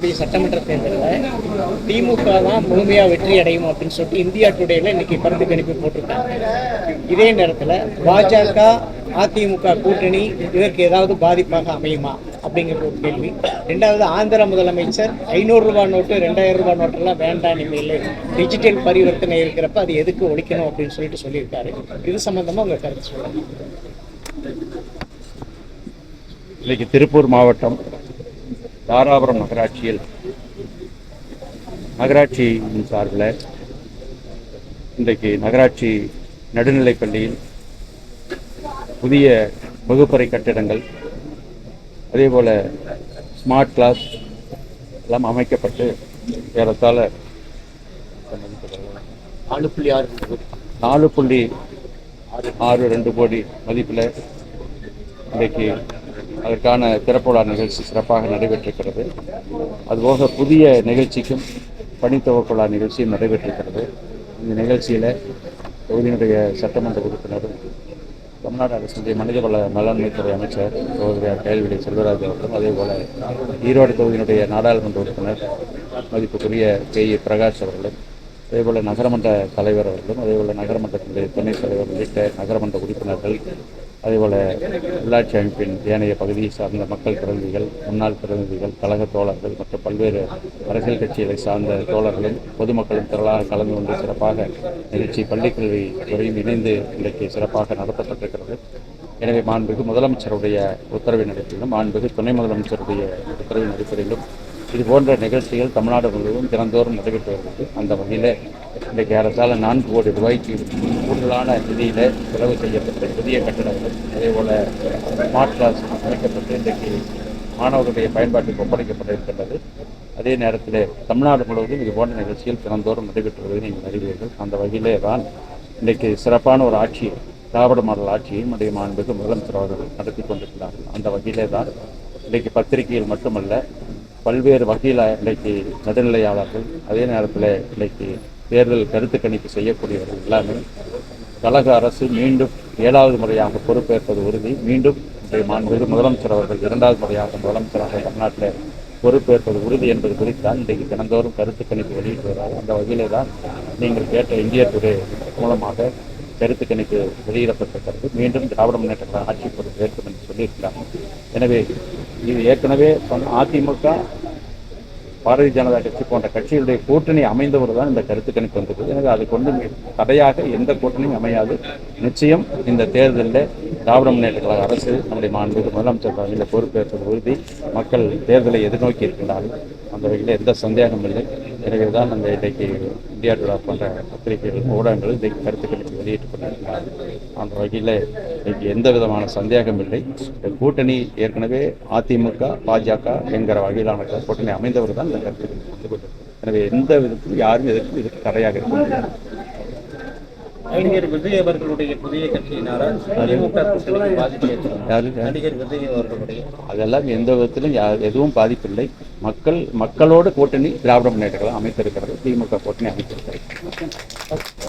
சட்டமன்ற தேர்தலில் திமுக தான் முழுமையாக வெற்றி அடையும் அப்படின்னு சொல்லிட்டு இந்தியா டுடேல இன்னைக்கு கருத்து கணிப்பு போட்டிருக்காங்க. இதே நேரத்தில் பாஜக அதிமுக கூட்டணி இதற்கு ஏதாவது பாதிப்பாக அமையுமா அப்படிங்கிற ஒரு கேள்வி. ரெண்டாவது ஆந்திர முதலமைச்சர் ஐநூறு ரூபாய் நோட்டு ரெண்டாயிரம் ரூபாய் நோட்டெல்லாம் வேண்டாம் இனிமேல் டிஜிட்டல் பரிவர்த்தனை இருக்கிறப்ப அது எதுக்கு ஒழிக்கணும் அப்படின்னு சொல்லிட்டு சொல்லியிருக்காரு. இது சம்பந்தமா உங்க கருத்து சொல்லுங்க. இன்னைக்கு திருப்பூர் மாவட்டம் தாராபுரம் நகராட்சியில் நகராட்சியின் சார்பில் இன்றைக்கு நகராட்சி நடுநிலைப் பள்ளியில் புதிய வகுப்பறை கட்டிடங்கள் அதே போல் ஸ்மார்ட் கிளாஸ் எல்லாம் அமைக்கப்பட்டு ஏறத்தாழ நாலு புள்ளி ஆறு நாலு புள்ளி ஆறு ரெண்டு கோடி மதிப்பில் இன்றைக்கு அதற்கான திறப்பு நிகழ்ச்சி சிறப்பாக நடைபெற்றிருக்கிறது. அதுபோக புதிய நிகழ்ச்சிக்கும் பணித்துவக்க நிகழ்ச்சியும் நடைபெற்றிருக்கிறது. இந்த நிகழ்ச்சியில் தொகுதியினுடைய சட்டமன்ற உறுப்பினரும் தமிழ்நாடு அரசினுடைய மனிதவள நலன்மைத்துறை அமைச்சர் சகோதரர் கேள்விடைய செல்வராஜ் அவர்களும் அதே போல ஈரோடு தொகுதியினுடைய நாடாளுமன்ற உறுப்பினர் மதிப்புக்குரிய கே. பிரகாஷ் அவர்களும் அதேபோல் நகரமன்ற தலைவர் அவர்களும் அதேபோல நகரமன்றத்தினுடைய துணைத் தலைவர் உள்ளிட்ட நகரமன்ற உறுப்பினர்கள் அதேபோல் உள்ளாட்சி அமைப்பின் ஏனைய பகுதியை சார்ந்த மக்கள் பிரதிநிதிகள் முன்னாள் பிரதிநிதிகள் கழக தோழர்கள் மற்றும் பல்வேறு அரசியல் கட்சிகளை சார்ந்த தோழர்களும் பொதுமக்களும் திரளாக கலந்து கொண்டு சிறப்பாக நிகழ்ச்சி பள்ளிக்கல்வி துறையும் இணைந்து இன்றைக்கு சிறப்பாக நடத்தப்பட்டிருக்கிறது. எனவே மாண்புமிகு முதலமைச்சருடைய உத்தரவின் அடிப்படையிலும் மாண்புகு துணை முதலமைச்சருடைய உத்தரவின் அடிப்படையிலும் இது போன்ற நிகழ்ச்சிகள் தமிழ்நாடு முழுவதும் தினந்தோறும் நடைபெற்று வருகிறது. அந்த வகையில் இன்றைக்கு அரசால் நான்கு கோடி ரூபாய்க்கு கூடுதலான நிதியில் செலவு செய்யப்பட்ட புதிய கட்டடங்கள் அதேபோல் ஸ்மார்ட் கிளாஸ் அமைக்கப்பட்டு இன்றைக்கு மாணவர்களுடைய பயன்பாட்டுக்கு ஒப்படைக்கப்பட்டிருக்கின்றது அதே நேரத்தில் தமிழ்நாடு முழுவதும் இது போன்ற நிகழ்ச்சிகள் தினந்தோறும் நடைபெற்று வருவதை நீங்கள் அறிவீர்கள். அந்த வகையிலே தான் இன்றைக்கு சிறப்பான ஒரு ஆட்சி திராவிட மாடல் ஆட்சியையும் அதே மாண்புக்கு முதலமைச்சர் அவர்கள் நடத்தி கொண்டிருக்கிறார்கள். அந்த வகையிலே தான் இன்றைக்கு பத்திரிகையில் மட்டுமல்ல பல்வேறு வகையில் இன்றைக்கு நடுநிலையாளர்கள் அதே நேரத்தில் இன்றைக்கு தேர்தல் கருத்து கணிப்பு செய்யக்கூடியவர்கள் எல்லாமே கழக அரசு மீண்டும் ஏழாவது முறையாக பொறுப்பேற்பது உறுதி. மீண்டும் இன்றைய மாண்புமிகு முதலமைச்சர் அவர்கள் இரண்டாவது முறையாக முதலமைச்சராக தமிழ்நாட்டில் பொறுப்பேற்பது உறுதி என்பது குறித்தான் இன்றைக்கு தினந்தோறும் கருத்து கணிப்பு வெளியிட்டு வருவார் அந்த வகையிலே தான் நீங்கள் கேட்ட இந்திய துறை மூலமாக கருத்து கணிப்பு வெளியிடப்பட்டிருக்கிறது. மீண்டும் திராவிட முன்னேற்ற ஆட்சி பொறுப்பு ஏற்கும் என்று சொல்லியிருக்கிறாங்க. எனவே இது ஏற்கனவே சொன்ன அதிமுக பாரதிய ஜனதா கட்சி போன்ற கட்சிகளுடைய கூட்டணி அமைந்தவர் தான் இந்த கருத்து கணிப்பு வந்தது எனவே அது கொண்டு தடையாக எந்த கூட்டணியும் அமையாது. நிச்சயம் இந்த தேர்தலில் திராவிட முன்னேற்ற கழக அரசு நம்முடைய மாண்பு முதலமைச்சர் தலைமையில் பொறுப்பேற்பது உறுதி மக்கள் தேர்தலை எதிர்நோக்கி இருக்கின்றார்கள். அந்த வகையில் எந்த சந்தேகமும் இல்லை. எனவே தான் அந்த இன்றைக்கு இந்தியா டுடா போன்ற பத்திரிகைகள் ஊடகங்கள் இன்றைக்கு கருத்து கணிப்பு வெளியிட்டுக் கொண்டிருக்கிறார்கள் அந்த வகையில் எந்த விதமான சந்தேகம் இல்லை. கூட்டணி ஏற்கனவே அதிமுக பாஜக என்கிற வகையிலான கூட்டணி அமைந்தவர் தான் இந்த கருத்து எனவே எந்த விதத்திலும் யாரும் எதற்கும் இதுக்கு தடையாக இருக்க முடியாது. நடிகர் விஜய் அவர்களுடைய புதிய திமுக பாதிப்பு அதெல்லாம் எந்த விதத்திலும் எதுவும் பாதிப்பில்லை. மக்கள் மக்களோட கூட்டணி திராவிட முன்னேற்ற கழகம் அமைத்திருக்கிறது. திமுக கூட்டணி அமைத்திருக்கிறது.